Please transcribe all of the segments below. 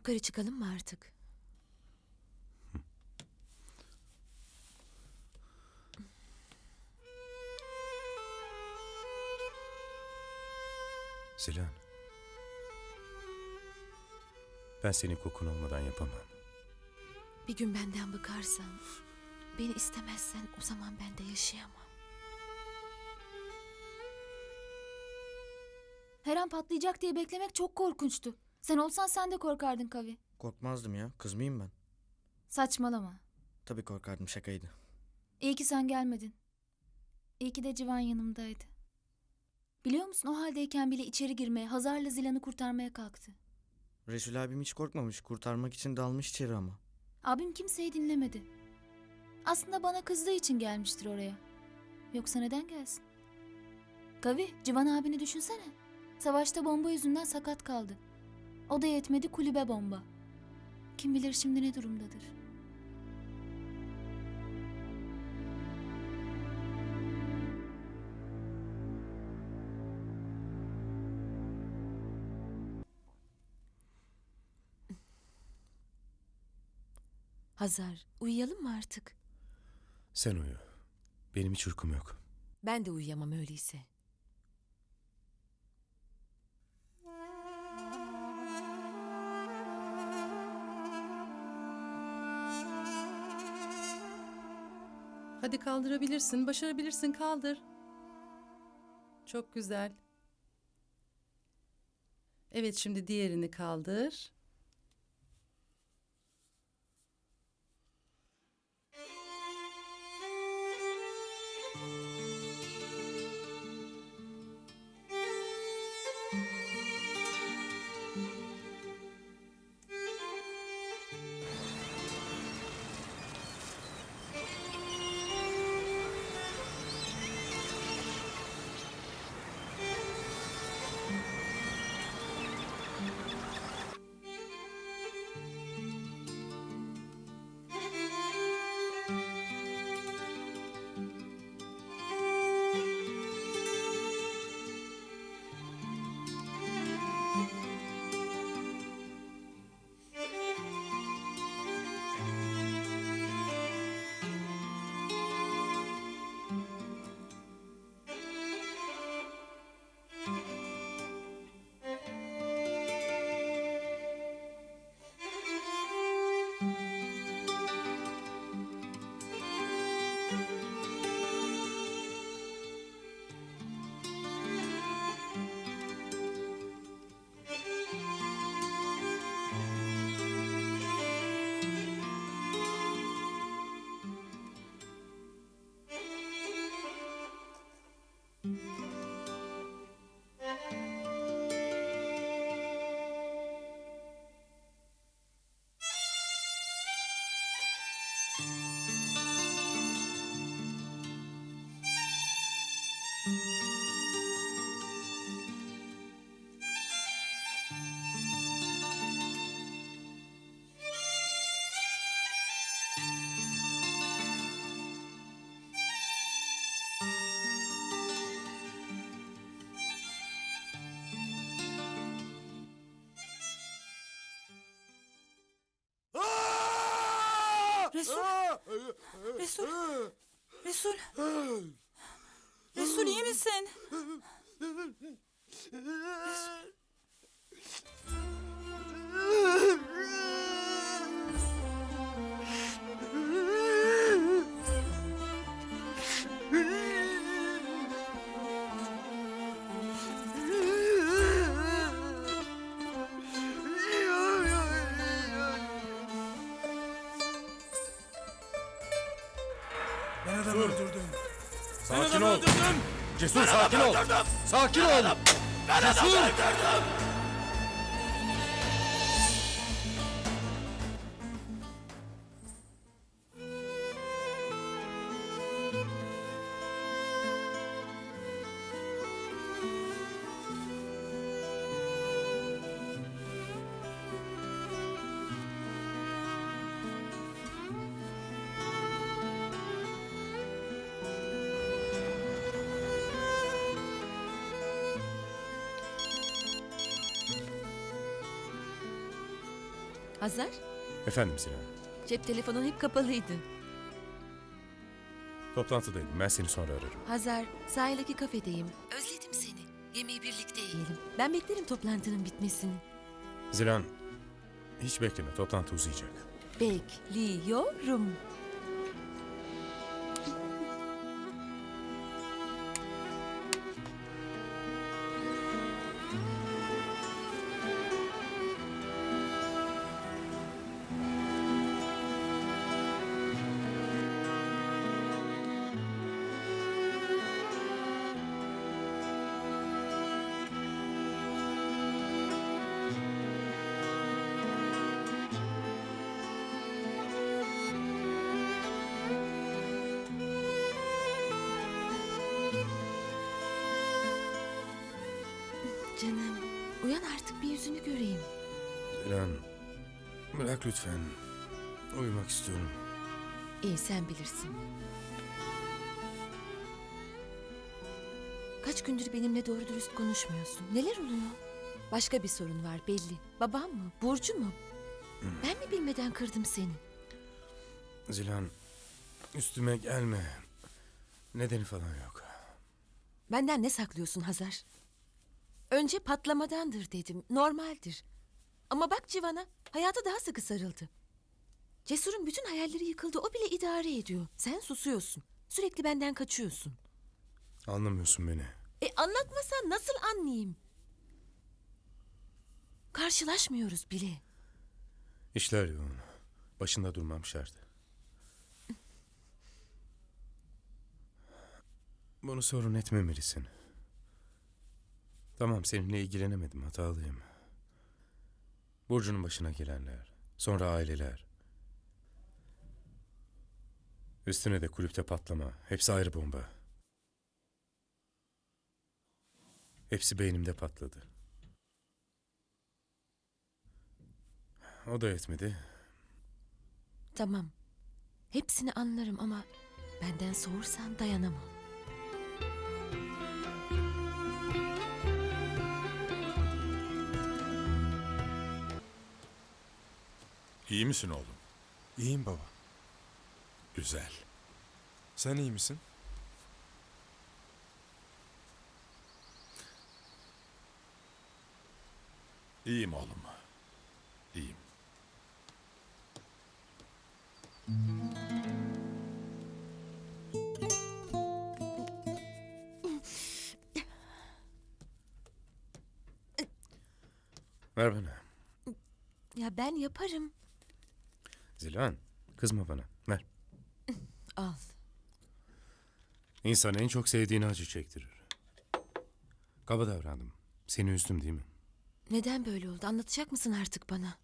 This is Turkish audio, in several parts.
Yukarı çıkalım mı artık? Zilan. Ben senin kokun olmadan yapamam. Bir gün benden bıkarsan, beni istemezsen o zaman ben de yaşayamam. Her an patlayacak diye beklemek çok korkunçtu. Sen olsan sen de korkardın Kavi. Korkmazdım ya. Kız mıyım ben? Saçmalama. Tabii korkardım şakaydı. İyi ki sen gelmedin. İyi ki de Civan yanımdaydı. Biliyor musun o haldeyken bile içeri girmeye, Hazar'la Zilan'ı kurtarmaya kalktı. Resul abim hiç korkmamış. Kurtarmak için dalmış içeri ama. Abim kimseyi dinlemedi. Aslında bana kızdığı için gelmiştir oraya. Yoksa neden gelsin? Kavi, Civan abini düşünsene. Savaşta bomba yüzünden sakat kaldı. O da yetmedi kulübe bomba. Kim bilir şimdi ne durumdadır. Hazar, uyuyalım mı artık? Sen uyu. Benim hiç uykum yok. Ben de uyuyamam öyleyse. Hadi kaldırabilirsin, başarabilirsin kaldır. Çok güzel. Evet şimdi diğerini kaldır. Resul. Resul. Resul. Resul iyi misin? Ben Sakin ol. Cesur sakin ol. Sakin ol. Cesur. Hazar, Efendim Sinan. cep telefonun hep kapalıydı. Toplantıdaydım. Ben seni sonra ararım. Hazar, sahildeki kafedeyim. Özledim seni. Yemeği birlikte yiyelim. Ben beklerim toplantının bitmesini. Zilan, hiç bekleme. Toplantı uzayacak. Bekliyorum. Bir yüzünü göreyim. Zilan, bırak lütfen. Uyumak istiyorum. İyi sen bilirsin. Kaç gündür benimle doğru dürüst konuşmuyorsun. Neler oluyor? Başka bir sorun var belli. Babam mı? Burcu mu? Ben mi bilmeden kırdım seni? Zilan, üstüme gelme. Nedeni falan yok. Benden ne saklıyorsun Hazar? Önce patlamadandır dedim. Normaldir. Ama bak Civan'a hayata daha sıkı sarıldı. Cesur'un bütün hayalleri yıkıldı. O bile idare ediyor. Sen susuyorsun. Sürekli benden kaçıyorsun. Anlamıyorsun beni. E anlatmasan nasıl anlayayım? Karşılaşmıyoruz bile. İşler yoğun. Başında durmam şart. Bunu sorun etmemelisin. Tamam seninle ilgilenemedim hatalıyım. Burcu'nun başına gelenler, sonra aileler. Üstüne de kulüpte patlama. Hepsi ayrı bomba. Hepsi beynimde patladı. O da yetmedi. Tamam. Hepsini anlarım ama benden soğursan dayanamam. İyi misin oğlum? İyiyim baba. Güzel. Sen iyi misin? İyiyim oğlum. İyiyim. Ver bana. Ya ben yaparım. Zilan, kızma bana. Ver. Al. İnsan en çok sevdiğini acı çektirir. Kaba davrandım. Seni üzdüm değil mi? Neden böyle oldu? Anlatacak mısın artık bana?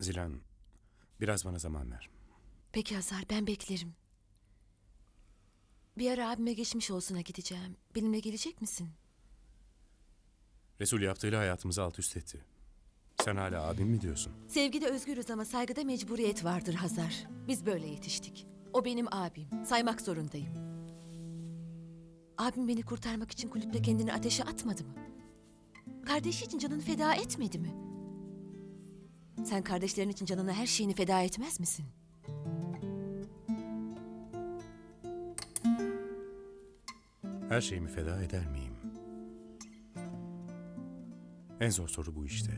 Zilan, biraz bana zaman ver. Peki Hazar ben beklerim. Bir ara abime geçmiş olsuna gideceğim. Benimle gelecek misin? Resul yaptığıyla hayatımızı alt üst etti. Sen hala abim mi diyorsun? Sevgide özgürüz ama saygıda mecburiyet vardır Hazar. Biz böyle yetiştik. O benim abim. Saymak zorundayım. Abim beni kurtarmak için kulüpte kendini ateşe atmadı mı? Kardeşi için canını feda etmedi mi? Sen kardeşlerin için canını her şeyini feda etmez misin? Her şeyimi feda eder miyim? En zor soru bu işte.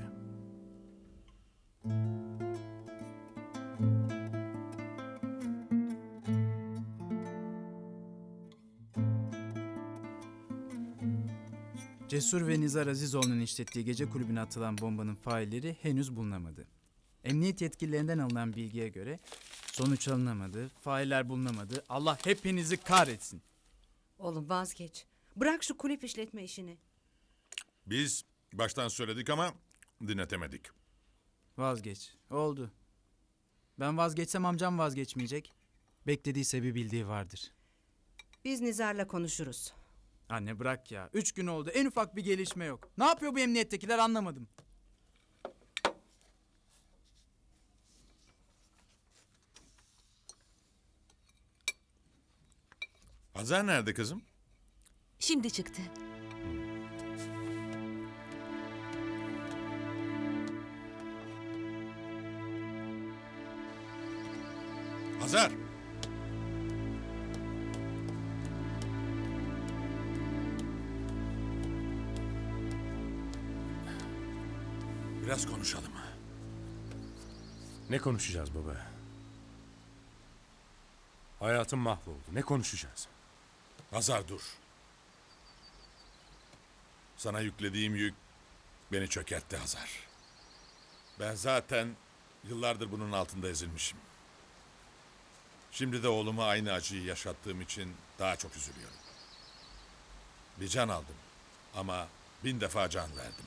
Cesur ve Nizar Azizoğlu'nun işlettiği gece kulübüne atılan bombanın failleri henüz bulunamadı. Emniyet yetkililerinden alınan bilgiye göre sonuç alınamadı, failler bulunamadı. Allah hepinizi kahretsin. Oğlum vazgeç. Bırak şu kulüp işletme işini. Biz baştan söyledik ama dinletemedik. Vazgeç. Oldu. Ben vazgeçsem amcam vazgeçmeyecek. Beklediyse bir bildiği vardır. Biz Nizar'la konuşuruz. Anne bırak ya. Üç gün oldu. En ufak bir gelişme yok. Ne yapıyor bu emniyettekiler anlamadım. Hazar nerede kızım? Şimdi çıktı. Hazar! Biraz konuşalım. Ne konuşacağız baba? Hayatım mahvoldu. Ne konuşacağız? Hazar dur. Sana yüklediğim yük beni çökertti Hazar. Ben zaten yıllardır bunun altında ezilmişim. Şimdi de oğluma aynı acıyı yaşattığım için daha çok üzülüyorum. Bir can aldım ama bin defa can verdim.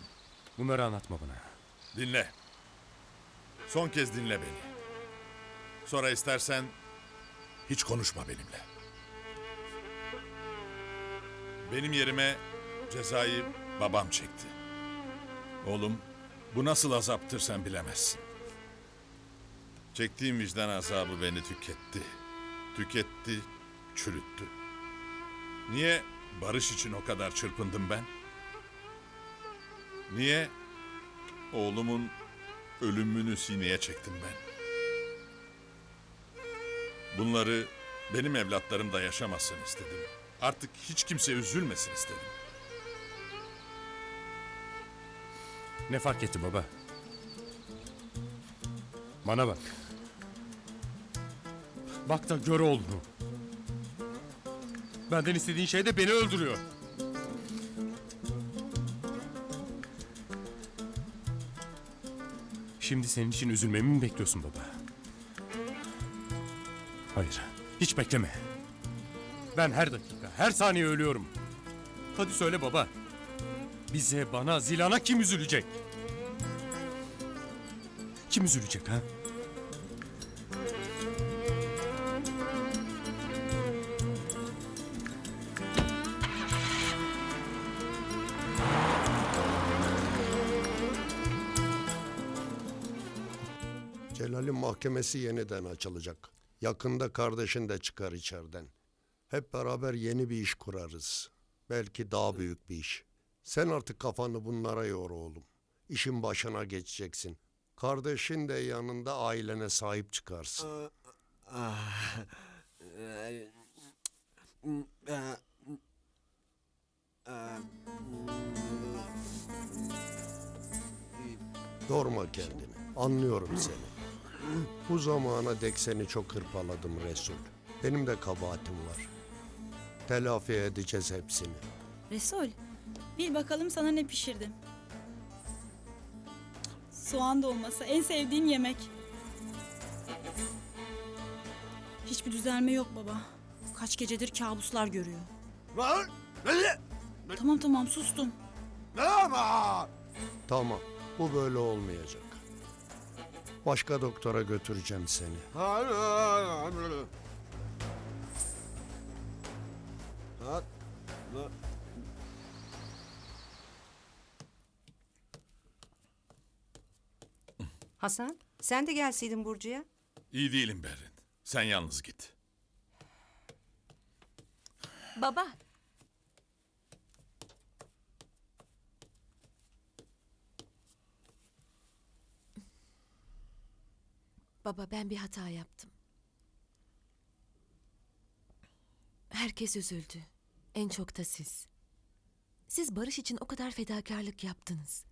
Bunları anlatma bana. Dinle. Son kez dinle beni. Sonra istersen hiç konuşma benimle. Benim yerime cezayı babam çekti. Oğlum, bu nasıl azaptır sen bilemezsin. Çektiğim vicdan azabı beni tüketti. Tüketti, çürüttü. Niye barış için o kadar çırpındım ben? Niye Oğlumun ölümünü sineye çektim ben. Bunları benim evlatlarım da yaşamasın istedim. Artık hiç kimse üzülmesin istedim. Ne fark etti baba? Bana bak. Bak da gör oğlunu. Benden istediğin şey de beni öldürüyor. Şimdi senin için üzülmemi mi bekliyorsun baba? Hayır, hiç bekleme. Ben her dakika, her saniye ölüyorum. Hadi söyle baba. Bize, bana, Zilan'a kim üzülecek? Kim üzülecek ha? Celal'in mahkemesi yeniden açılacak. Yakında kardeşin de çıkar içeriden. Hep beraber yeni bir iş kurarız. Belki daha büyük bir iş. Sen artık kafanı bunlara yor oğlum. İşin başına geçeceksin. Kardeşin de yanında ailene sahip çıkarsın. Yorma kendini. Anlıyorum seni. Bu zamana dek seni çok hırpaladım Resul. Benim de kabahatim var. Telafi edeceğiz hepsini. Resul, bil bakalım sana ne pişirdim. Soğan dolması, en sevdiğim yemek. Hiçbir düzelme yok baba. Kaç gecedir kabuslar görüyor. Tamam tamam sustum. Tamam, bu böyle olmayacak. Başka doktora götüreceğim seni. Hasan sen de gelseydin Burcu'ya. İyi değilim Berrin. Sen yalnız git. Baba. Baba ben bir hata yaptım. Herkes üzüldü. En çok da siz. Siz barış için o kadar fedakarlık yaptınız.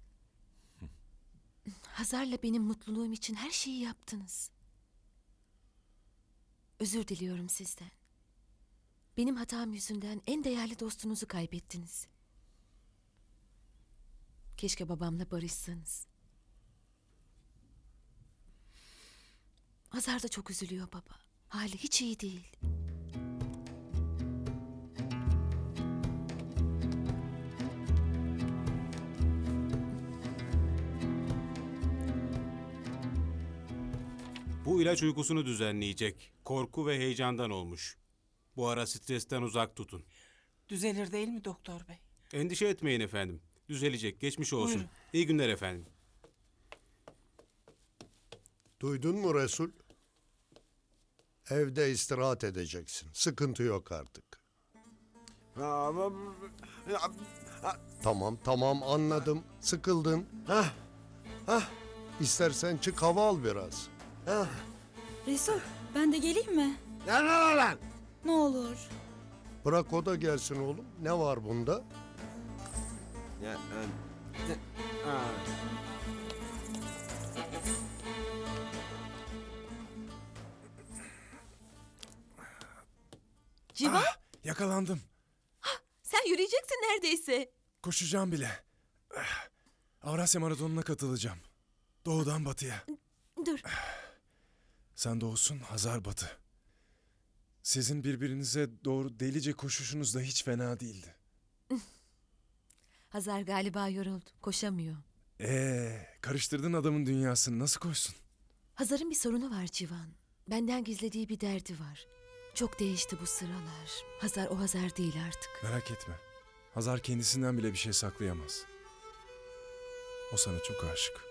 Hazar'la benim mutluluğum için her şeyi yaptınız. Özür diliyorum sizden. Benim hatam yüzünden en değerli dostunuzu kaybettiniz. Keşke babamla barışsanız. Hazar da çok üzülüyor baba. Hali hiç iyi değil. Bu ilaç uykusunu düzenleyecek. Korku ve heyecandan olmuş. Bu ara stresten uzak tutun. Düzelir değil mi doktor bey? Endişe etmeyin efendim. Düzelecek. Geçmiş olsun. Buyurun. İyi günler efendim. Duydun mu Resul? Evde istirahat edeceksin. Sıkıntı yok artık. Tamam tamam anladım. Sıkıldın. İstersen çık hava al biraz. Resul, Ben de geleyim mi? Lan lan lan! Ne olur. Bırak o da gelsin oğlum. Ne var bunda? Civan Ah, yakalandım. sen yürüyeceksin neredeyse. Koşacağım bile. Ah, Avrasya Maratonu'na katılacağım. Doğudan batıya. Dur. Sen doğusun, Hazar batı. Sizin birbirinize doğru delice koşuşunuz da hiç fena değildi. Hazar galiba yoruldu. Koşamıyor. Ee, karıştırdın adamın dünyasını. Nasıl koşsun? Hazar'ın bir sorunu var Civan. Benden gizlediği bir derdi var. Çok değişti bu sıralar. Hazar o Hazar değil artık. Merak etme. Hazar kendisinden bile bir şey saklayamaz. O sana çok aşık.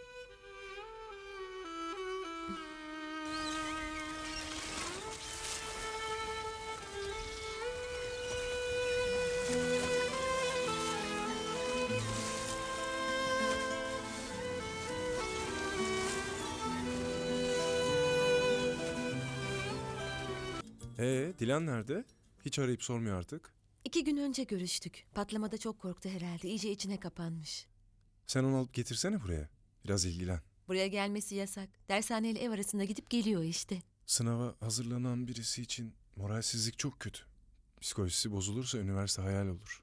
Ee, Dilan nerede? Hiç arayıp sormuyor artık. İki gün önce görüştük. Patlamada çok korktu herhalde. İyice içine kapanmış. Sen onu alıp getirsene buraya. Biraz ilgilen. Buraya gelmesi yasak. Dershaneyle ev arasında gidip geliyor işte. Sınava hazırlanan birisi için moralsizlik çok kötü. Psikolojisi bozulursa üniversite hayal olur.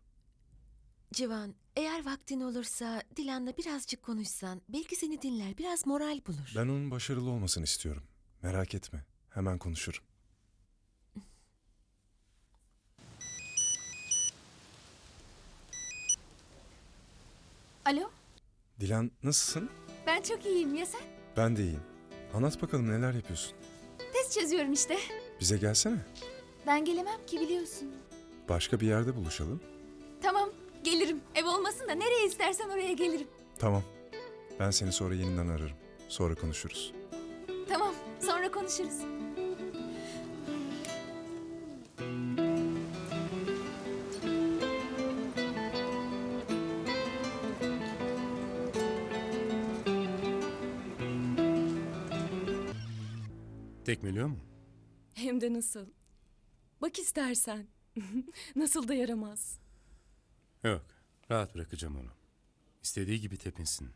Civan, eğer vaktin olursa Dilan'la birazcık konuşsan belki seni dinler, biraz moral bulur. Ben onun başarılı olmasını istiyorum. Merak etme. Hemen konuşurum. Alo? Dilan nasılsın? Ben çok iyiyim ya sen? Ben de iyiyim. Anlat bakalım neler yapıyorsun? Test çözüyorum işte. Bize gelsene. Ben gelemem ki biliyorsun. Başka bir yerde buluşalım. Tamam gelirim. Ev olmasın da nereye istersen oraya gelirim. Tamam. Ben seni sonra yeniden ararım. Sonra konuşuruz. Tamam sonra konuşuruz. Tekmeliyor mu? Hem de nasıl? Bak istersen. nasıl da yaramaz. Yok. Rahat bırakacağım onu. İstediği gibi tepinsin.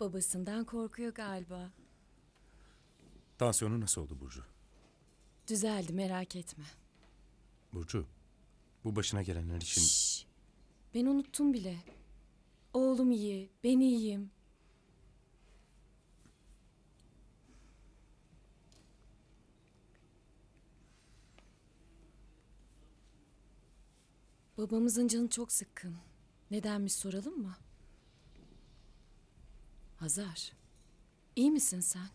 Babasından korkuyor galiba. Tansiyonu nasıl oldu Burcu? Düzeldi merak etme. Burcu, bu başına gelenler için... Şşş. Ben unuttum bile. Oğlum iyi, ben iyiyim. Babamızın canı çok sıkkın. Nedenmiş soralım mı? Hazar, iyi misin sen?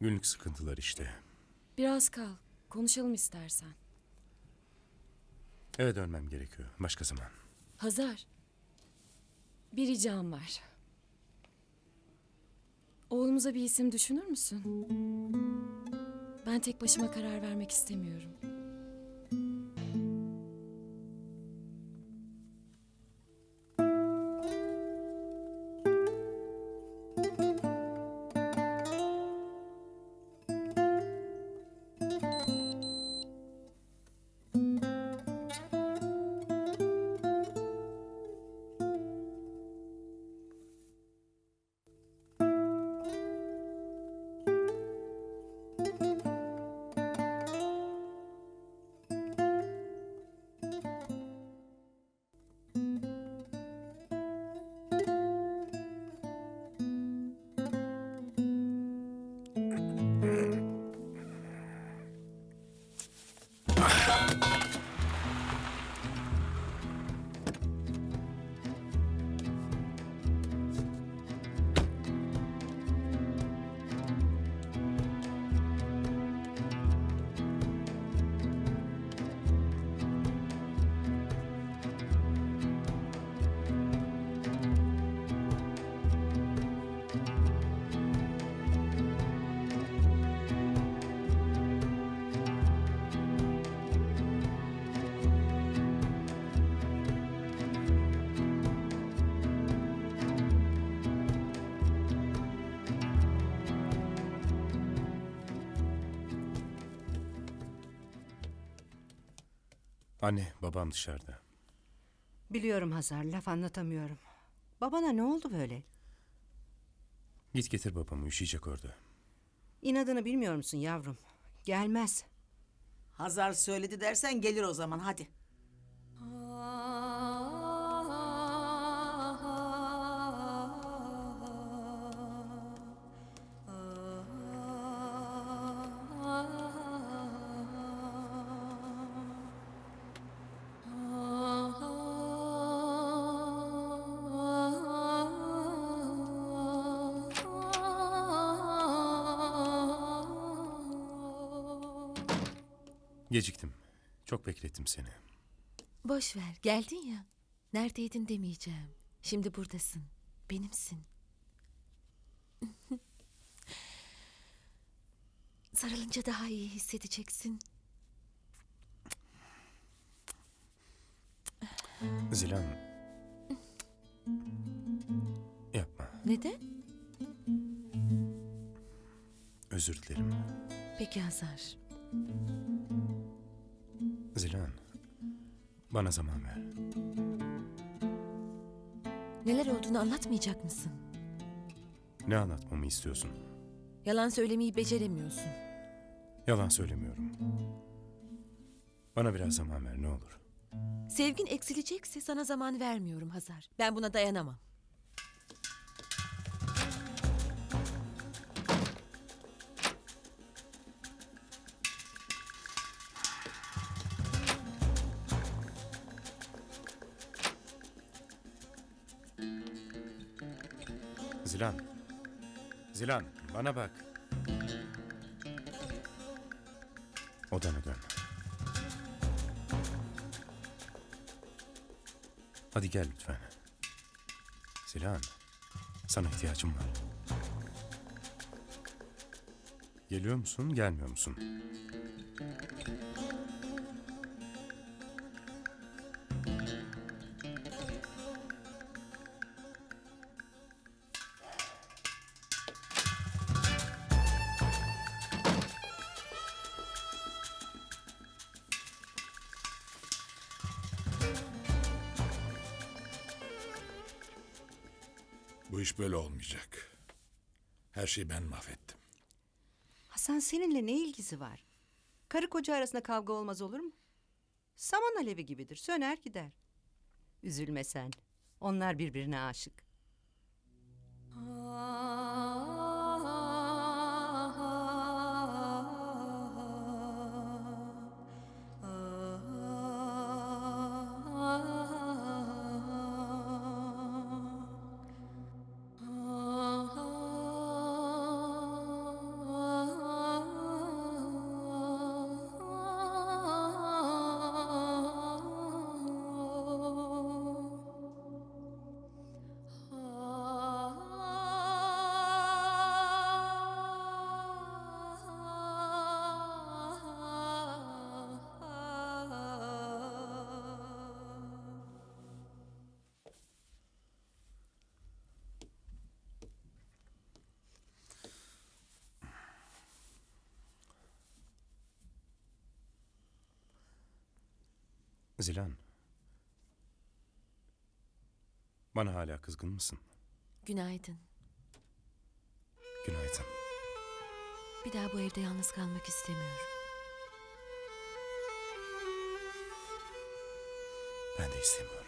Günlük sıkıntılar işte. Biraz kal, konuşalım istersen. Eve dönmem gerekiyor. Başka zaman. Hazar. Bir ricam var. Oğlumuza bir isim düşünür müsün? Ben tek başıma karar vermek istemiyorum. Anne, babam dışarıda. Biliyorum Hazar, laf anlatamıyorum. Babana ne oldu böyle? Git getir babamı, üşüyecek orada. İnadını bilmiyor musun yavrum? Gelmez. Hazar söyledi dersen gelir o zaman hadi. Geciktim. Çok beklettim seni. Boş ver, geldin ya. Neredeydin demeyeceğim. Şimdi buradasın. Benimsin. Sarılınca daha iyi hissedeceksin. Zilan. Yapma. Neden? Özür dilerim. Peki Hazar. Zilan. Bana zaman ver. Neler olduğunu anlatmayacak mısın? Ne anlatmamı istiyorsun? Yalan söylemeyi beceremiyorsun. Yalan söylemiyorum. Bana biraz zaman ver ne olur. Sevgin eksilecekse sana zaman vermiyorum Hazar. Ben buna dayanamam. Bana bak. Odana dön. Hadi gel lütfen. Zilan. Sana ihtiyacım var. Geliyor musun, gelmiyor musun? Böyle olmayacak. Her şeyi ben mahvettim. Hasan seninle ne ilgisi var? Karı koca arasında kavga olmaz olur mu? Saman alevi gibidir, söner gider. Üzülme sen. Onlar birbirine aşık. Zilan. Bana hala kızgın mısın? Günaydın. Günaydın. Bir daha bu evde yalnız kalmak istemiyorum. Ben de istemiyorum.